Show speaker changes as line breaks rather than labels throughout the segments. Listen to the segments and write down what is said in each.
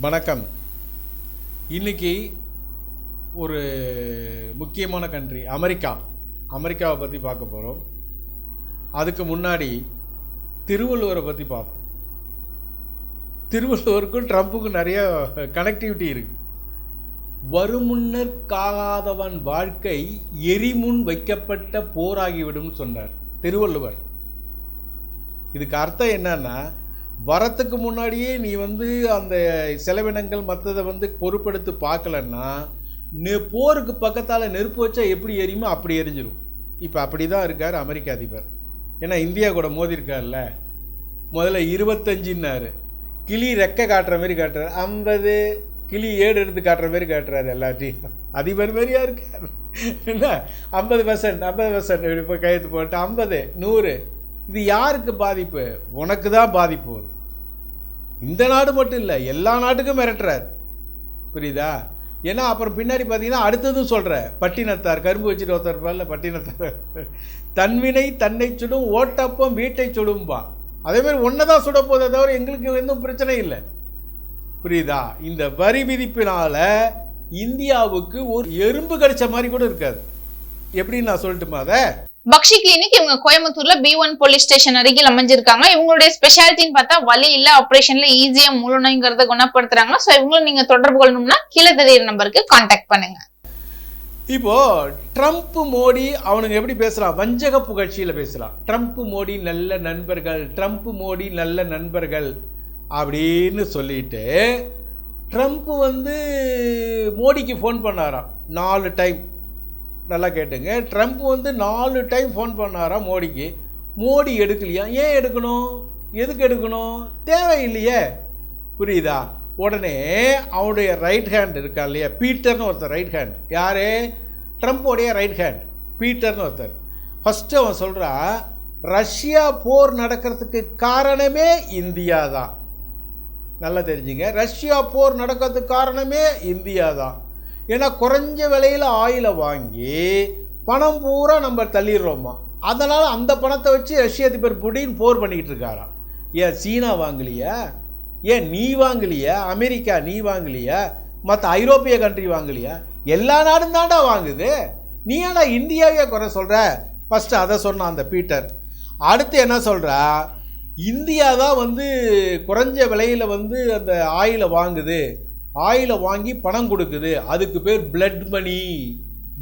வணக்கம். இன்னைக்கு ஒரு முக்கியமான கண்ட்ரி அமெரிக்கா. அமெரிக்காவை பற்றி பார்க்க போகிறோம் அதுக்கு முன்னாடி திருவள்ளுவரை பற்றி பார்ப்போம். திருவள்ளுவருக்கும் ட்ரம்ப்புக்கும் நிறைய கனெக்டிவிட்டி இருக்கு. வருமுன்னர் காகாதவன் வாழ்க்கை எரிமுன் வைக்கப்பட்ட போராகிவிடும் சொன்னார் திருவள்ளுவர். இதுக்கு அர்த்தம் என்னன்னா வரத்துக்கு முன்னாடியே நீ வந்து அந்த செலவினங்கள் மற்றதை வந்து பொறுப்பெடுத்து பார்க்கலன்னா நெ போருக்கு பக்கத்தால் நெருப்பு வச்சா எப்படி எரியுமோ அப்படி எரிஞ்சிடும் இப்போ அப்படி தான் இருக்கார் அமெரிக்க அதிபர். ஏன்னா இந்தியா கூட மோதிருக்கார்ல முதல்ல இருபத்தஞ்சின்னாரு. கிளி ரெக்கை காட்டுற மாதிரி காட்டுறாரு. ஐம்பது கிளி ஏடு எடுத்து காட்டுற மாதிரி காட்டுறாரு எல்லாத்தையும் அதிபர் மாதிரியா இருக்கார். என்ன? ஐம்பது பர்சன்ட் ஐம்பது பர்சன்ட் இப்படி போய் கையெழுத்து போட்டு ஐம்பது நூறு. இது யாருக்கு பாதிப்பு? உனக்கு தான் பாதிப்பு வரும். இந்த நாடு மட்டும் இல்லை எல்லா நாட்டுக்கும் மிரட்டுறார். புரியுதா? ஏன்னா அப்புறம் பின்னாடி பார்த்தீங்கன்னா அடுத்ததும் சொல்கிற பட்டினத்தார் கரும்பு வச்சுட்டு ஒருத்தர் இருப்பார்ல பட்டினத்தார். தன்வினை தன்னை சுடும் ஓட்டப்பம் வீட்டை சுடும்பா அதேமாதிரி ஒன்றை தான் சுட போதே தவிர எங்களுக்கு எதுவும் பிரச்சனை இல்லை. புரியுதா? இந்த வரி விதிப்பினால் இந்தியாவுக்கு ஒரு எறும்பு கடிச்ச மாதிரி கூட இருக்காது. எப்படின்னு நான் சொல்லட்டுமா அதை?
பக்ஷி கிளினிக் இவங்க கோயம்புத்தூர்ல பி ஒன் போலீஸ் ஸ்டேஷன் அருகில் அமைஞ்சிருக்காங்க. இவங்களுடைய ஸ்பெஷாலிட்டின்னு பார்த்தா வலி இல்ல ஆபரேஷன்ல ஈஸியா முழு குணப்படுத்துறாங்க சோ இவங்களும் நீங்க தொடர்பு கொள்ளணும்னா கீழே தெரியுற நம்பருக்கு கான்டாக்ட் பண்ணுங்க.
இப்போ ட்ரம்ப் மோடி அவனுங்க எப்படி பேசலாம் வஞ்சக புகழ்ச்சியில பேசலாம் ட்ரம்ப் மோடி நல்ல நண்பர்கள் ட்ரம்ப் மோடி நல்ல நண்பர்கள் அப்படின்னு சொல்லிட்டு ட்ரம்ப் வந்து மோடிக்கு ஃபோன் பண்ணாராம். நாலு டைம் நல்லா கேட்டுங்க. ட்ரம்ப் வந்து நாலு டைம் ஃபோன் பண்ணாரா மோடிக்கு. மோடி எடுக்கலையா? ஏன் எடுக்கணும்? எதுக்கு எடுக்கணும்? தேவையில்லையே. புரியுதா? உடனே அவனுடைய ரைட் ஹேண்ட் இருக்கா இல்லையா? பீட்டர்னு ஒருத்தர் ரைட் ஹேண்ட் யார்? ட்ரம்ப்போடைய ரைட் ஹேண்ட் பீட்டர்னு ஒருத்தர். ஃபஸ்ட்டு அவன் சொல்கிறா ரஷ்யா போர் நடக்கிறதுக்கு காரணமே இந்தியா தான் நல்லா தெரிஞ்சுங்க. ரஷ்யா போர் நடக்கிறதுக்கு காரணமே இந்தியா தான் ஏன்னா குறைஞ்ச விலையில் ஆயிலை வாங்கி பணம் பூரா நம்ம தள்ளிடுறோமா? அதனால் அந்த பணத்தை வச்சு ரஷ்ய அதிபர் புடின் போர் பண்ணிக்கிட்டு இருக்காராம். ஏன் சீனா வாங்கலையா? ஏன் நீ வாங்கலையா? அமெரிக்கா நீ வாங்கலையா? மற்ற ஐரோப்பிய கண்ட்ரி வாங்கலையா? எல்லா நாடும் தாண்டா வாங்குது. நீ ஏன்டா இந்தியாவே குறை சொல்கிற ஃபஸ்ட்டு அதை சொன்னான் அந்த பீட்டர். அடுத்து என்ன சொல்கிறா இந்தியா தான் வந்து குறைஞ்ச விலையில் வந்து அந்த ஆயிலை வாங்குது. ஆயிலை வாங்கி பணம் கொடுக்குது. அதுக்கு பேர் பிளட் மணி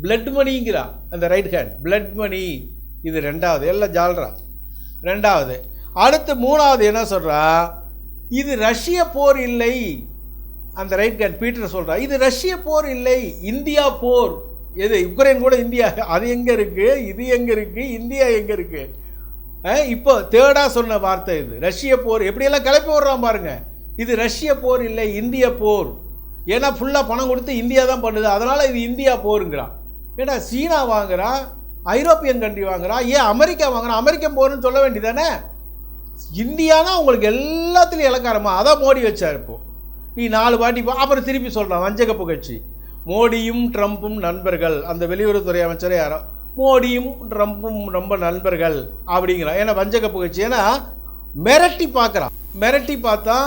பிளட் மணிங்கிறா அந்த ரைட் ஹேண்ட் பிளட் மணி இது ரெண்டாவது. எல்லாம் ஜால்ரா. ரெண்டாவது. அடுத்து மூணாவது என்ன சொல்கிறா இது ரஷ்ய போர் இல்லை. அந்த ரைட் ஹேண்ட் பீட்டர் சொல்கிறா இது ரஷ்ய போர் இல்லை. இந்தியா போர். எது உக்ரைன் கூட இந்தியா அது எங்கே இருக்குது இது எங்கே இருக்குது இந்தியா எங்கே இருக்குது இப்போ தேர்டாக சொன்ன வார்த்தை இது. ரஷ்ய போர். எப்படியெல்லாம் கிளப்பி விடுறான் பாருங்கள் இது ரஷ்ய போர் இல்லை இந்திய போர். ஏன்னா ஃபுல்லாக பணம் கொடுத்து இந்தியா தான் பண்ணுது. அதனால் இது இந்தியா போருங்கிறான். ஏன்னா சீனா வாங்குகிறான் ஐரோப்பியன் கண்ட்ரி வாங்குகிறான் ஏன் அமெரிக்கா வாங்குறான் அமெரிக்கன் போர்னு சொல்ல வேண்டியதானே? இந்தியானா உங்களுக்கு எல்லாத்துலேயும் இலக்காரமா? அதான் மோடி வச்சார் இப்போ. நீ நாலு வாட்டி போ அப்புறம் திருப்பி சொல்கிறான் வஞ்சக புகழ்ச்சி. மோடியும் ட்ரம்ப்பும் நண்பர்கள். அந்த வெளியுறவுத்துறை அமைச்சரே யாரோ? மோடியும் ட்ரம்ப்பும் ரொம்ப நண்பர்கள் அப்படிங்கிறான் ஏன்னா வஞ்சக புகழ்ச்சி. ஏன்னா மிரட்டி பார்க்குறான். மிரட்டி பார்த்தா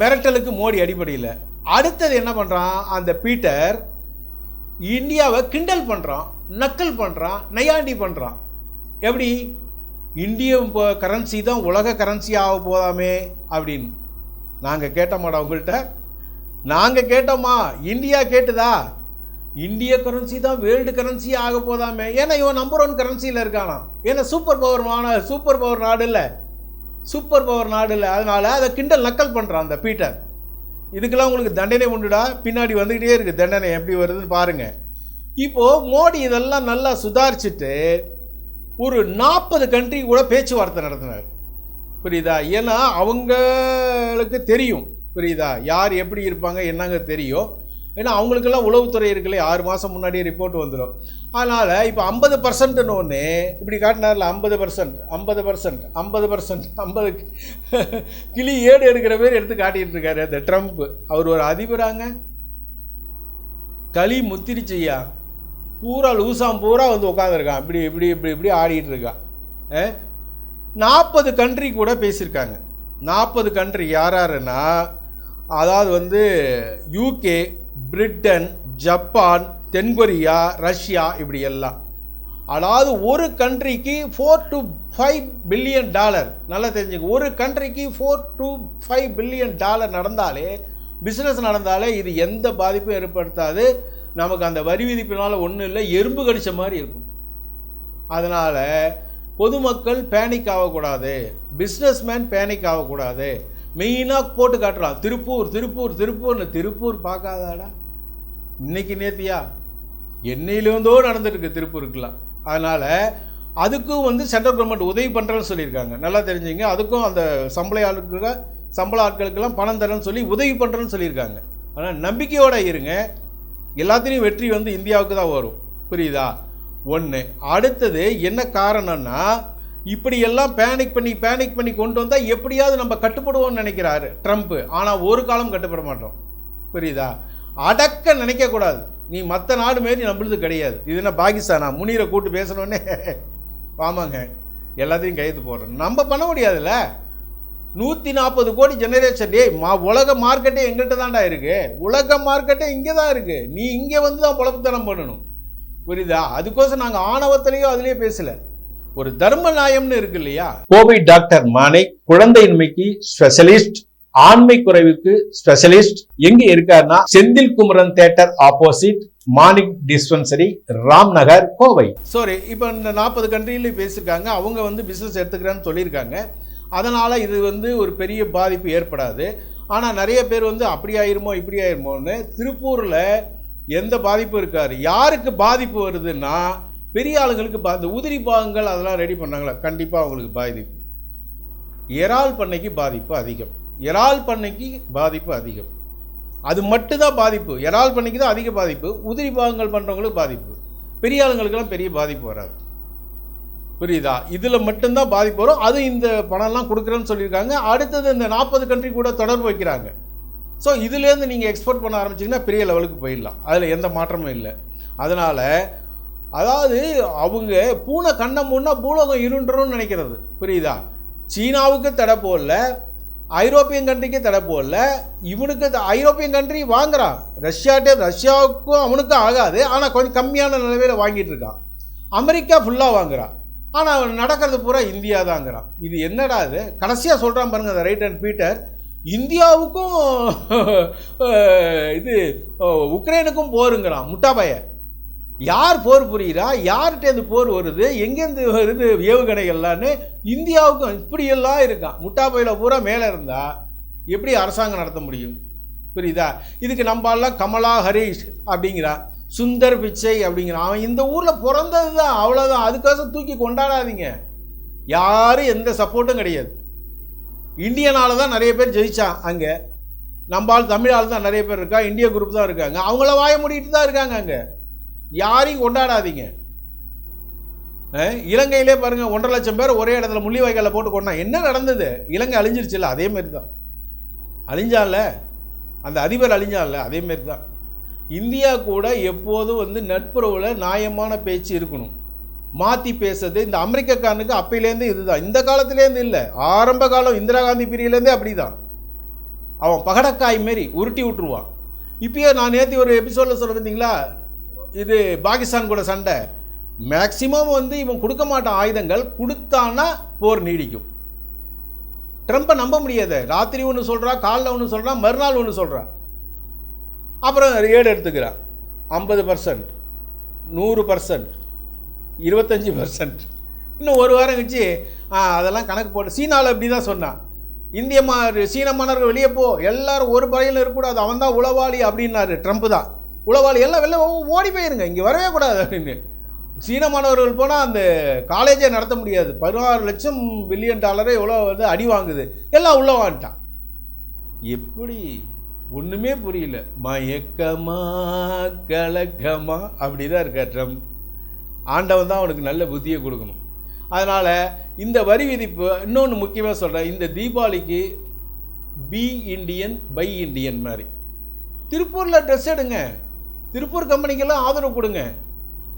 மிரட்டலுக்கு மோடி அடிப்படையில் அடுத்தது என்ன பண்ணுறான் அந்த பீட்டர் இந்தியாவை கிண்டல் பண்ணுறான் நக்கல் பண்ணுறான் நையாண்டி பண்ணுறான் எப்படி? இந்திய கரன்சி தான் உலக கரன்சி ஆக போதாமே அப்படின்னு. நாங்கள் கேட்டோமாடா உங்கள்கிட்ட நாங்கள் கேட்டோமா? இந்தியா கேட்டுதா? இந்திய கரன்சி தான் வேர்ல்டு கரன்சி ஆக போதாமே. ஏன்னா இவன் நம்பர் ஒன் கரன்சியில் இருக்கானா ஏன்னா சூப்பர் பவர் மான சூப்பர் பவர் நாடு இல்லை. சூப்பர் பவர் நாடு இல்லை. அதனால் அதை கிண்டல் நக்கல் பண்ணுறான் அந்த பீட்டர். இதுக்கெல்லாம் உங்களுக்கு தண்டனை உண்டுடா. பின்னாடி வந்துக்கிட்டே இருக்குது தண்டனை. எப்படி வருதுன்னு பாருங்கள் இப்போது மோடி இதெல்லாம் நல்லா சுதாரிச்சுட்டு ஒரு நாற்பது கண்ட்ரி கூட பேச்சுவார்த்தை நடத்தினார். புரியுதா? ஏன்னா அவங்களுக்கு தெரியும். புரியுதா? யார் எப்படி இருப்பாங்க என்னங்க தெரியும்? ஏன்னா அவங்களுக்கெல்லாம் உளவுத்துறை இருக்குல்ல ஆறு மாதம் முன்னாடியே ரிப்போர்ட் வந்துடும் அதனால் இப்போ ஐம்பது பர்சன்ட்னு ஒன்று இப்படி காட்டினார்ல ஐம்பது பர்சன்ட் ஐம்பது பர்சன்ட் ஐம்பது பர்சன்ட் ஐம்பது கிளி ஏடு எடுக்கிற பேர் எடுத்து காட்டிகிட்டு இருக்காரு அந்த ட்ரம்ப். அவர் ஒரு அதிபராங்க. களி முத்திரிச்சையா பூரா லூசாம் பூரா வந்து உட்காந்துருக்கான் இப்படி இப்படி இப்படி இப்படி ஆடிட்டு இருக்கான் நாற்பது கண்ட்ரி கூட பேசியிருக்காங்க. நாற்பது கண்ட்ரி யார் யாருன்னா அதாவது வந்து யூகே பிரிட்டன் ஜப்பான் தென்கொரியா ரஷ்யா இப்படி எல்லாம் அதாவது ஒரு கண்ட்ரிக்கு four to five billion dollar நல்லா தெரிஞ்சுங்க ஒரு கண்ட்ரிக்கு four to five billion dollar நடந்தாலே பிஸ்னஸ் நடந்தாலே இது எந்த பாதிப்பும் ஏற்படுத்தாது. நமக்கு அந்த வரி விதிப்பினால் ஒன்றும் இல்லை எறும்பு கடிச்ச மாதிரி இருக்கும். அதனால் பொதுமக்கள் பேனிக் ஆகக்கூடாது. பிஸ்னஸ்மேன் பேனிக் ஆகக்கூடாது. மெயினாக போட்டு காட்டுறான் திருப்பூர் திருப்பூர் திருப்பூர்னு திருப்பூர் பார்க்காதாடா. இன்னைக்கு நேத்தியா? என்னையிலேருந்தோ நடந்துட்டுருக்கு திருப்பூருக்குலாம் அதனால் அதுக்கும் வந்து சென்ட்ரல் கவர்மெண்ட் உதவி பண்ணுறேன்னு சொல்லியிருக்காங்க. நல்லா தெரிஞ்சுங்க. அதுக்கும் அந்த சம்பள ஆளுக்கு சம்பள ஆட்களுக்கெல்லாம் பணம் தரேன்னு சொல்லி உதவி பண்ணுறேன்னு சொல்லியிருக்காங்க. ஆனால் நம்பிக்கையோடு இருங்க. எல்லாத்துலேயும் வெற்றி வந்து இந்தியாவுக்கு தான் வரும். புரியுதா? ஒன்று அடுத்தது என்ன காரணம்னா இப்படி எல்லாம் பேனிக் பண்ணி பேனிக் பண்ணி கொண்டு வந்தால் எப்படியாவது நம்ம கட்டுப்படுவோம்னு நினைக்கிறாரு ட்ரம்ப்பு ஆனால் ஒரு காலம் கட்டுப்பட மாட்டோம். புரியுதா? அடக்க நினைக்கக்கூடாது நீ மற்ற நாடு மாரி நம்மளுது கிடையாது. இது என்ன பாகிஸ்தானா? முனீரை கூட்டு பேசணுன்னே ஆமாங்க எல்லாத்தையும் கைது போடுறோம் நம்ம பண்ண முடியாதுல்ல? நூற்றி நாற்பது கோடி ஜெனரேஷன் டே மா உலக மார்க்கெட்டே எங்கள்கிட்ட தான்டா இருக்குது உலக மார்க்கெட்டே இங்கே தான் இருக்குது நீ இங்கே வந்து தான் புலப்புத்தனம் பண்ணணும். புரியுதா? அதுக்கோசம் நாங்கள் ஆணவத்திலேயோ அதுலேயே பேசலை. ஒரு தர்ம நியாயம்னு இருக்கு இல்லையா? கோவை டாக்டர் மாணிக் குழந்தையின்மைக்கு ஸ்பெஷலிஸ்ட் ஆண்மை குறைவுக்கு ஸ்பெஷலிஸ்ட். எங்க இருக்காருன்னா Senthil Kumaran theatre opposite Manik dispensary Ramnagar Kovai. Sorry இப்போ இந்த நாற்பது கண்ட்ரியில பேசியிருக்காங்க அவங்க வந்து பிஸ்னஸ் எடுத்துக்கிறேன்னு சொல்லியிருக்காங்க. அதனால் இது வந்து ஒரு பெரிய பாதிப்பு ஏற்படாது. ஆனால் நிறைய பேர் வந்து அப்படி ஆயிருமோ இப்படி ஆயிருமோன்னு திருப்பூரில் எந்த பாதிப்பும் இருக்காது. யாருக்கு பாதிப்பு வருதுன்னா பெரிய ஆளுங்களுக்கு பா இந்த உதிரி பாகங்கள் அதெல்லாம் ரெடி பண்ணாங்களா கண்டிப்பாக அவங்களுக்கு பாதிப்பு. இறால் பண்ணைக்கு பாதிப்பு அதிகம். இறால் பண்ணைக்கு பாதிப்பு அதிகம். அது மட்டும்தான் பாதிப்பு. இறால் பண்ணைக்கு தான் அதிக பாதிப்பு. உதிரி பாகங்கள் பண்ணுறவங்களுக்கு பாதிப்பு. பெரிய ஆளுங்களுக்கெல்லாம் பெரிய பாதிப்பு வராது. புரியுதா? இதில் மட்டும்தான் பாதிப்பு வரும். அது இந்த பணம்லாம் கொடுக்குறேன்னு சொல்லியிருக்காங்க. அடுத்தது இந்த நாற்பது கண்ட்ரி கூட தொடர்பு வைக்கிறாங்க. ஸோ இதுலேருந்து நீங்கள் எக்ஸ்போர்ட் பண்ண ஆரம்பிச்சிங்கன்னா பெரிய லெவலுக்கு போயிடலாம். அதில் எந்த மாற்றமும் இல்லை. அதனால் அதாவது அவங்க பூனை கண்ணை முன்னா பூலோகம் இருண்டுறோம்னு நினைக்கிறது. புரியுதா? சீனாவுக்கு தடை போடல ஐரோப்பியன் கண்ட்ரிக்கு தடை போடல இவனுக்கு ஐரோப்பியன் கண்ட்ரி வாங்குறான். ரஷ்யாட்டே ரஷ்யாவுக்கும் அவனுக்கும் ஆகாது ஆனால் கொஞ்சம் கம்மியான நிலவையில் வாங்கிட்டு இருக்கான். அமெரிக்கா ஃபுல்லாக வாங்குறான். ஆனால் அவன் நடக்கிறது பூரா இந்தியா தாங்கிறான் இது என்னடா இது? கடைசியாக சொல்கிறான் பாருங்க அந்த ரைட் அண்ட் பீட்டர். இந்தியாவுக்கும் இது உக்ரைனுக்கும் போருங்கிறான் முட்டாபாயை. யார் போர் புரியுறா? யார்கிட்டேருந்து போர் வருது? எங்கேருந்து வருது? ஏவுகணைகள்லான்னு இந்தியாவுக்கும் இப்படியெல்லாம் இருக்கான் முட்டாபையில் பூரா மேலே இருந்தால் எப்படி அரசாங்கம் நடத்த முடியும்? புரியுதா? இதுக்கு நம்ம கமலா ஹரீஷ் அப்படிங்கிறான் சுந்தர் பிச்சை அப்படிங்கிறான் அவன் இந்த ஊரில் பிறந்தது தான் அவ்வளோதான் அதுக்காக தூக்கி கொண்டாடாதீங்க. யாரும் எந்த சப்போர்ட்டும் கிடையாது. இந்தியனால தான் நிறைய பேர் ஜெயிச்சான் அங்கே. நம்ம தமிழால் தான் நிறைய பேர் இருக்கா? இந்திய குரூப் தான் இருக்காங்க. அவங்கள வாய மூடிட்டு தான் இருக்காங்க அங்கே. யாரையும் கொண்டாடாதீங்க. இலங்கையிலே பாருங்க ஒன்றரை லட்சம் பேர் ஒரே இடத்துல முள்ளிவாய்க்கால போட்டு கொண்டா என்ன நடந்தது? இலங்கை அழிஞ்சிருச்சுல்ல அதே மாதிரி தான் அழிஞ்சால அந்த அதிபர் அழிஞ்சால அதே மாதிரி தான் இந்தியா கூட எப்போதும் வந்து நட்புறவில் நியாயமான பேச்சு இருக்கணும். மாற்றி பேசுறது இந்த அமெரிக்கக்காரனுக்கு அப்பையிலேருந்து இதுதான். இந்த காலத்துலேருந்து இல்லை ஆரம்ப காலம் இந்திரா காந்தி பிரியிலேருந்தே அப்படி தான் அவன் பகடக்காய் மாரி உருட்டி விட்டுருவான். இப்பயே நான் நேற்று ஒரு எபிசோடில் சொல்ல பார்த்தீங்களா இது பாகிஸ்தான் கூட சண்டை. மேக்சிமம் வந்து இவன் கொடுக்க மாட்டான் ஆயுதங்கள் கொடுத்தான்னா போர் நீடிக்கும். ட்ரம்ப்பை நம்ப முடியாது. ராத்திரி ஒன்று சொல்கிறான் காலைல ஒன்று சொல்கிறான் மறுநாள் ஒன்று சொல்கிறான் அப்புறம் ஏடு எடுத்துக்கிறான். ஐம்பது பர்சன்ட் நூறு பர்சன்ட் இருபத்தஞ்சி பர்சன்ட் இன்னும் ஒரு வாரம் கழிச்சு அதெல்லாம் கணக்கு போட்டு சீனாவில் அப்படி தான் சொன்னான். இந்திய மா சீன மன்னர்கள் வெளியே போ எல்லாரும் ஒரு பறையில் இருக்கக்கூடாது அவன் தான் உளவாளி அப்படின்னாரு ட்ரம்ப் தான். உளவாளி எல்லாம் வெளில ஓடி போயிருங்க இங்கே வரவே கூடாது அப்படின்னு. சீன மாணவர்கள் போனால் அந்த காலேஜே நடத்த முடியாது. பதினாறு லட்சம் பில்லியன் டாலரே எவ்வளோ வந்து அடி வாங்குது. எல்லாம் உள்ளே வாங்கிட்டான். எப்படி? ஒன்றுமே புரியல. மயக்கமா கலக்கமா அப்படி தான் இருக்கார் ட்ரம்ப். ஆண்டவன் தான் அவனுக்கு நல்ல புத்தியை கொடுக்கணும். அதனால் இந்த வரி விதிப்பு இன்னொன்று முக்கியமாக சொல்கிறேன் இந்த தீபாவளிக்கு பி இண்டியன் பை இண்டியன் மாதிரி. திருப்பூரில் ட்ரெஸ் எடுங்க. திருப்பூர் கம்பெனிக்கெல்லாம் ஆதரவு கொடுங்க.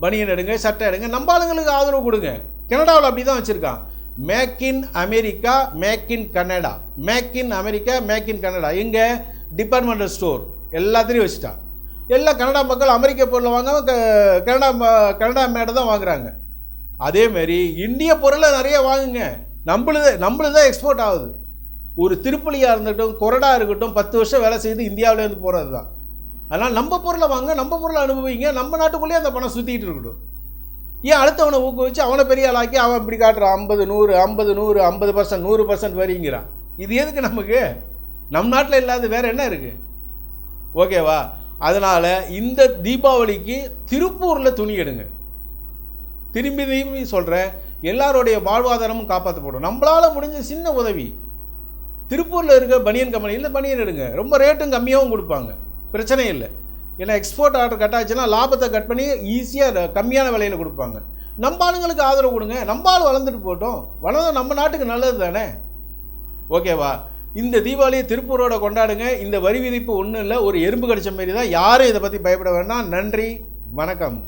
பனியன் எடுங்க சட்டை எடுங்க நம்ம ஆளுங்களுக்கு ஆதரவு கொடுங்க. கனடாவில் அப்படி தான் வச்சுருக்கான் make in America make in Canada make in America make in Canada எங்கே? டிபார்ட்மெண்டல் ஸ்டோர் எல்லாத்துலேயும் வச்சுட்டான் எல்லா கனடா மக்கள் அமெரிக்க பொருளை வாங்காம க- கனடா ம- கனடா மேடை தான் வாங்குறாங்க. அதேமாரி இந்திய பொருளை நிறைய வாங்குங்க. நம்மளுது நம்மளுது தான் எக்ஸ்போர்ட் ஆகுது. ஒரு திருப்பலியாக இருந்துட்டும் கொரடா இருக்கட்டும் பத்து வருஷம் வேலை செய்து இந்தியாவிலேருந்து போகிறது தான் அதனால் நம்ம பொருளை வாங்க நம்ம பொருளை அனுபவிங்க நம்ம நாட்டுக்குள்ளேயே அந்த பணம் சுற்றிக்கிட்டு இருக்கட்டும். ஏன் அடுத்தவனை ஊக்குவிச்சு அவனை பெரிய ஆளாக்கி அவன் இப்படி காட்டுறான் ஐம்பது நூறு ஐம்பது நூறு ஐம்பது பர்சன்ட் நூறு பர்சன்ட் வரிங்கிறான். இது எதுக்கு நமக்கு? நம் நாட்டில் இல்லாத வேற என்ன இருக்குது ஓகேவா அதனால் இந்த தீபாவளிக்கு திருப்பூரில் துணி எடுங்க. திரும்பி திரும்பி சொல்கிறேன் எல்லாருடைய வாழ்வாதாரமும் காப்பாற்றப்படும் நம்மளால் முடிஞ்ச சின்ன உதவி. திருப்பூரில் இருக்க பனியன் கம்பெனியில் பனியன் எடுங்க. ரொம்ப ரேட்டும் கம்மியாகவும் கொடுப்பாங்க. பிரச்சனை இல்லை. ஏன்னா எக்ஸ்போர்ட் ஆர்டர் கட் ஆச்சுன்னா லாபத்தை கட் பண்ணி ஈஸியாக கம்மியான விலையில் கொடுப்பாங்க. நம்ம ஆளுங்களுக்கு ஆதரவு கொடுங்க. நம்ம ஆள் வளர்ந்துட்டு போட்டோம். வளர்ந்து நம்ம நாட்டுக்கு நல்லது தானே? ஓகேவா இந்த தீபாவளியை திருப்பூரோட கொண்டாடுங்க. இந்த வரி விதிப்பு ஒன்றும் இல்லை. ஒரு எறும்பு கடிச்ச மாதிரி தான் யாரும் இதை பற்றி பயப்பட வேண்டாம். நன்றி. வணக்கம்.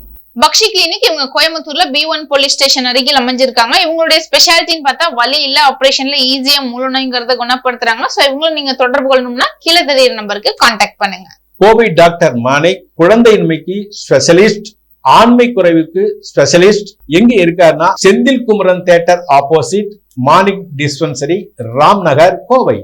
பக்ஷி கிளினிக் இவங்க கோயம்புத்தூர்ல பி ஒன் போலீஸ் ஸ்டேஷன் அருகில் அமைஞ்சிருக்காங்க. இவங்களுடைய ஸ்பெஷாலிட்டின்னு பார்த்தா வலி இல்ல ஆப்ரேஷன்ல ஈஸியா முழுநோய்ங்கிறத குணப்படுத்துறாங்க. சோ இவங்களும் நீங்க தொடர்பு கொள்ளணும்னா கீழே தெரியுற நம்பருக்கு கான்டாக்ட் பண்ணுங்க.
கோவை டாக்டர் மாணிக் குழந்தையின்மைக்கு ஸ்பெஷலிஸ்ட் ஆண்மை குறைவுக்கு ஸ்பெஷலிஸ்ட். எங்க இருக்காருன்னா Senthil Kumaran theatre opposite Manik dispensary Ram Nagar Kovai.